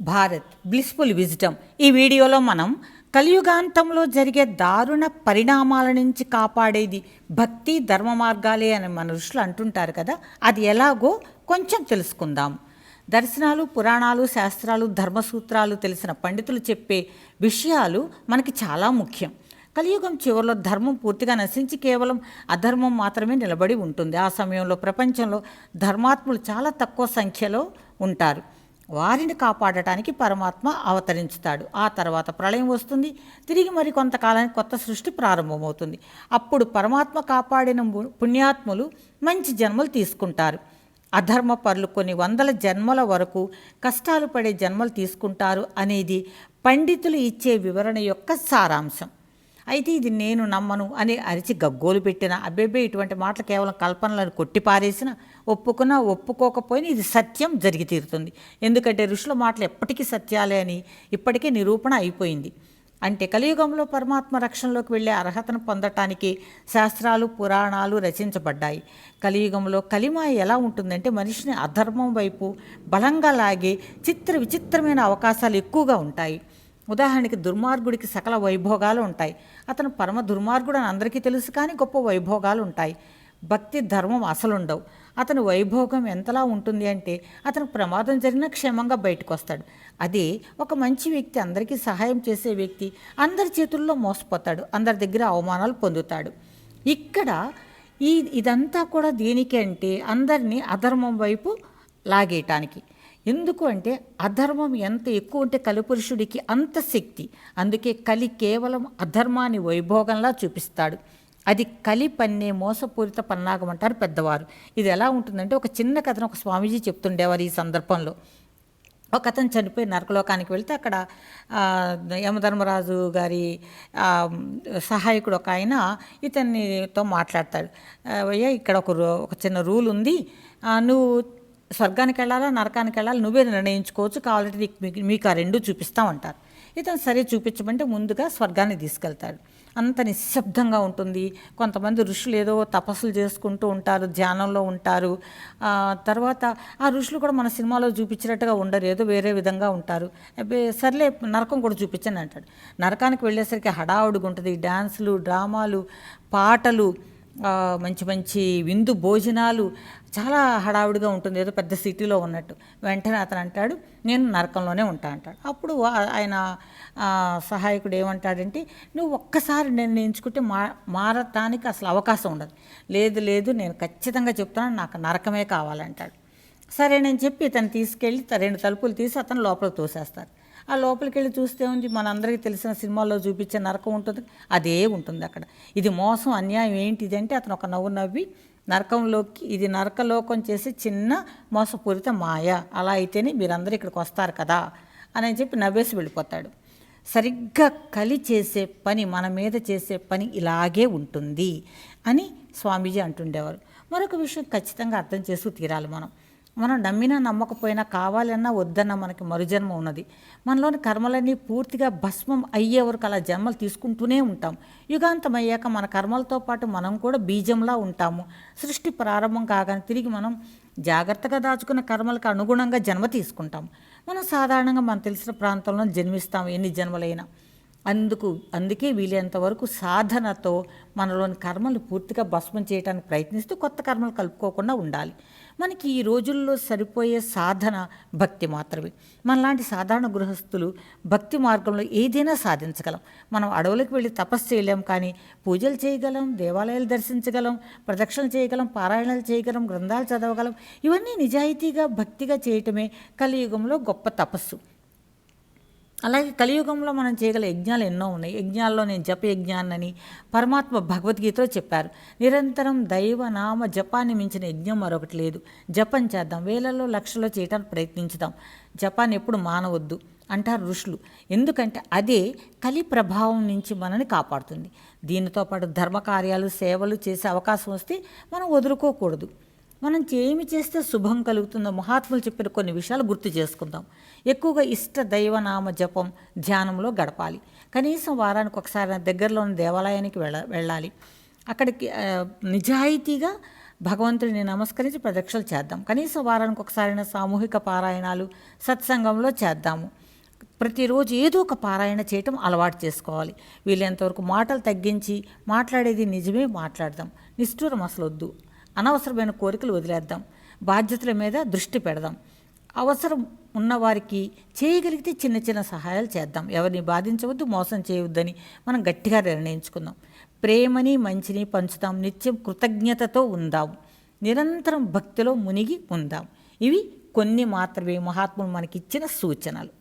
Bharat blissful విజిటమ్ ఈ వీడియోలో మనం కలియుగాంతంలో జరిగే దారుణ పరిణామాల నుంచి కాపాడేది భక్తి ధర్మ మార్గాలే అని మన ఋషులు అంటుంటారు కదా అది ఎలాగో కొంచెం తెలుసుకుందాం. దర్శనాలు పురాణాలు శాస్త్రాలు ధర్మసూత్రాలు తెలిసిన పండితులు చెప్పే విషయాలు మనకి చాలా ముఖ్యం. కలియుగం చివరిలో ధర్మం పూర్తిగా నశించి కేవలం అధర్మం మాత్రమే నిలబడి ఉంటుంది. ఆ సమయంలో ప్రపంచంలో ధర్మాత్ములు చాలా తక్కువ సంఖ్యలో ఉంటారు. వారిని కాపాడటానికి పరమాత్మ అవతరించుతాడు. ఆ తర్వాత ప్రళయం వస్తుంది. తిరిగి మరి కొంతకాలానికి కొత్త సృష్టి ప్రారంభమవుతుంది. అప్పుడు పరమాత్మ కాపాడిన పుణ్యాత్ములు మంచి జన్మలు తీసుకుంటారు. అధర్మ పరులు కొన్ని వందల జన్మల వరకు కష్టాలు పడే జన్మలు తీసుకుంటారు అనేది పండితులు ఇచ్చే వివరణ యొక్క సారాంశం. అయితే ఇది నేను నమ్మను అని అరిచి గగ్గోలు పెట్టిన. అబ్బేబే ఇటువంటి మాటలు కేవలం కల్పనలను కొట్టిపారేసిన ఒప్పుకున్నా ఒప్పుకోకపోయినా ఇది సత్యం జరిగి తీరుతుంది. ఎందుకంటే ఋషుల మాటలు ఎప్పటికీ సత్యాలే అని ఇప్పటికే నిరూపణ అయిపోయింది. అంటే కలియుగంలో పరమాత్మ రక్షణలోకి వెళ్ళే అర్హతను పొందటానికి శాస్త్రాలు పురాణాలు రచించబడ్డాయి. కలియుగంలో కలిమాయ ఎలా ఉంటుందంటే మనిషిని అధర్మం వైపు బలంగా లాగే చిత్ర విచిత్రమైన అవకాశాలు ఎక్కువగా ఉంటాయి. ఉదాహరణకి దుర్మార్గుడికి సకల వైభోగాలు ఉంటాయి. అతను పరమ దుర్మార్గుడు అని అందరికీ తెలుసు కానీ గొప్ప వైభోగాలు ఉంటాయి. భక్తి ధర్మం అసలుండవు అతని వైభోగం ఎంతలా ఉంటుంది అంటే అతను ప్రమాదం జరిగినా క్షేమంగా బయటకు వస్తాడు అదే ఒక మంచి వ్యక్తి అందరికీ సహాయం చేసే వ్యక్తి అందరి చేతుల్లో మోసపోతాడు. అందరి దగ్గర అవమానాలు పొందుతాడు. ఇక్కడ ఈ ఇదంతా కూడా దేనికి అంటే అందరినీ అధర్మం వైపు లాగేయటానికి. ఎందుకు అంటే అధర్మం ఎంత ఎక్కువ ఉంటే కలిపురుషుడికి అంత శక్తి. అందుకే కలి కేవలం అధర్మాన్ని వైభోగంలా చూపిస్తాడు. అది కలి పన్నే మోసపూరిత పన్నాగం అంటారు పెద్దవారు. ఇది ఎలా ఉంటుందంటే ఒక చిన్న కథను ఒక స్వామీజీ చెప్తుండేవారు ఈ సందర్భంలో. ఒక అతను చనిపోయి నరకలోకానికి వెళ్తే అక్కడ యమధర్మరాజు గారి సహాయకుడు ఒక ఆయన ఇతన్నితో మాట్లాడతాడు. అయ్యా ఇక్కడ ఒక రూ ఒక చిన్న రూల్ ఉంది. నువ్వు స్వర్గానికి వెళ్ళాలా నరకానికి వెళ్ళాలి నువ్వే నిర్ణయించుకోవచ్చు. కావాలంటే నీకు మీకు- మీకు ఆ రెండు చూపిస్తామంటారు. ఇతను సరే చూపించమంటే ముందుగా స్వర్గాన్ని తీసుకెళ్తాడు. అంత నిశ్శబ్దంగా ఉంటుంది. కొంతమంది ఋషులు ఏదో తపస్సులు చేసుకుంటూ ఉంటారు ధ్యానంలో ఉంటారు. తర్వాత ఆ ఋషులు కూడా మన సినిమాలో చూపించినట్టుగా ఉండరు. ఏదో వేరే విధంగా ఉంటారు. సర్లే నరకం కూడా చూపించండి అంటాడు. నరకానికి వెళ్ళేసరికి హడావుడిగా ఉంటుంది. డ్యాన్సులు డ్రామాలు పాటలు మంచి మంచి విందు భోజనాలు చాలా హడావుడిగా ఉంటుంది. ఏదో పెద్ద సిటీలో ఉన్నట్టు. వెంటనే అతను అంటాడు నేను నరకంలోనే ఉంటా అంటాడు. అప్పుడు ఆయన సహాయకుడు ఏమంటాడంటే నువ్వు ఒక్కసారి నిర్ణయించుకుంటే మా మారటానికి అసలు అవకాశం ఉండదు. లేదు లేదు నేను ఖచ్చితంగా చెప్తాను నాకు నరకమే కావాలంటాడు. సరే నేను చెప్పి తను తీసుకెళ్ళి రెండు తలుపులు తీసి అతను లోపల తోసేస్తారు ఆ లోపలికి వెళ్ళి చూస్తే ఉంది మనందరికీ తెలిసిన సినిమాల్లో చూపించే నరకం ఉంటుంది. అదే ఉంటుంది అక్కడ. ఇది మోసం అన్యాయం ఏంటిది అంటే అతను ఒక నవ్వు నవ్వి నరకంలోకి ఇది నరకలోకం చేసి చిన్న మోసపూరిత మాయ. అలా అయితేనే మీరందరూ ఇక్కడికి వస్తారు కదా అని చెప్పి నవ్వేసి వెళ్ళిపోతాడు. సరిగ్గా కలి చేసే పని మన మీద చేసే పని ఇలాగే ఉంటుంది అని స్వామీజీ అంటుండేవారు. మరొక విషయం ఖచ్చితంగా అర్థం చేస్తూ తీరాలి మనం. మనం నమ్మినా నమ్మకపోయినా కావాలన్నా వద్దన్నా మనకి మరుజన్మ ఉన్నది. మనలోని కర్మలన్నీ పూర్తిగా భస్మం అయ్యే వరకు అలా జన్మలు తీసుకుంటూనే ఉంటాం. యుగాంతం అయ్యాక మన కర్మలతో పాటు మనం కూడా బీజంలా ఉంటాము. సృష్టి ప్రారంభం కాగానే తిరిగి మనం జాగ్రత్తగా దాచుకున్న కర్మలకు అనుగుణంగా జన్మ తీసుకుంటాం. మనం సాధారణంగా మనం తెలిసిన ప్రాంతంలో జన్మిస్తాం. ఎన్ని జన్మలైనా. అందుకు అందుకే వీలైనంత వరకు సాధనతో మనలోని కర్మలు పూర్తిగా భస్మం చేయడానికి ప్రయత్నిస్తూ కొత్త కర్మలు కలుపుకోకుండా ఉండాలి. మనకి ఈ రోజుల్లో సరిపోయే సాధన భక్తి మాత్రమే. మనలాంటి సాధారణ గృహస్థులు భక్తి మార్గంలో ఏదైనా సాధించగలం. మనం అడవులకు వెళ్ళి తపస్సు చేయలేం కానీ పూజలు చేయగలం దేవాలయాలు దర్శించగలం ప్రదక్షిణలు చేయగలం పారాయణలు చేయగలం గ్రంథాలు చదవగలం. ఇవన్నీ నిజాయితీగా భక్తిగా చేయటమే కలియుగంలో గొప్ప తపస్సు. అలాగే కలియుగంలో మనం చేయగల యజ్ఞాలు ఎన్నో ఉన్నాయి. యజ్ఞాల్లో నేను జప యజ్ఞాన్నని పరమాత్మ భగవద్గీతలో చెప్పారు. నిరంతరం దైవ నామ జపాన్ని మించిన యజ్ఞం మరొకటి లేదు. జపం చేద్దాం. వేలలో లక్షల్లో చేయటానికి ప్రయత్నించుదాం. జపాన్ని ఎప్పుడు మానవద్దు అంటారు ఋషులు. ఎందుకంటే అదే కలి ప్రభావం నుంచి మనని కాపాడుతుంది. దీనితో పాటు ధర్మకార్యాలు సేవలు చేసే అవకాశం వస్తే మనం వదులుకోకూడదు. మనం ఏమి చేస్తే శుభం కలుగుతుందో మహాత్ములు చెప్పిన కొన్ని విషయాలు గుర్తు చేసుకుందాం. ఎక్కువగా ఇష్ట దైవనామ జపం ధ్యానంలో గడపాలి. కనీసం వారానికి ఒకసారి దగ్గరలోని దేవాలయానికి వెళ్ళ వెళ్ళాలి. అక్కడికి నిజాయితీగా భగవంతుడిని నమస్కరించి ప్రదక్షిణలు చేద్దాం. కనీసం వారానికి ఒకసారైనా సామూహిక పారాయణాలు సత్సంగంలో చేద్దాము. ప్రతిరోజు ఏదో ఒక పారాయణ చేయటం అలవాటు చేసుకోవాలి. వీలైనంతవరకు మాటలు తగ్గించి మాట్లాడేది నిజమే మాట్లాడదాం. నిష్ఠూరం అసలు వద్దు. అనవసరమైన కోరికలు వదిలేద్దాం. బాధ్యతల మీద దృష్టి పెడదాం. అవసరం ఉన్నవారికి చేయగలిగితే చిన్న చిన్న సహాయాలు చేద్దాం. ఎవరిని బాధించవద్దు మోసం చేయవద్దని మనం గట్టిగా నిర్ణయించుకుందాం. ప్రేమని మంచిని పంచుదాం నిత్యం కృతజ్ఞతతో ఉందాం. నిరంతరం భక్తిలో మునిగి ఉందాం. ఇవి కొన్ని మాత్రమే మహాత్ములు మనకిచ్చిన సూచనలు.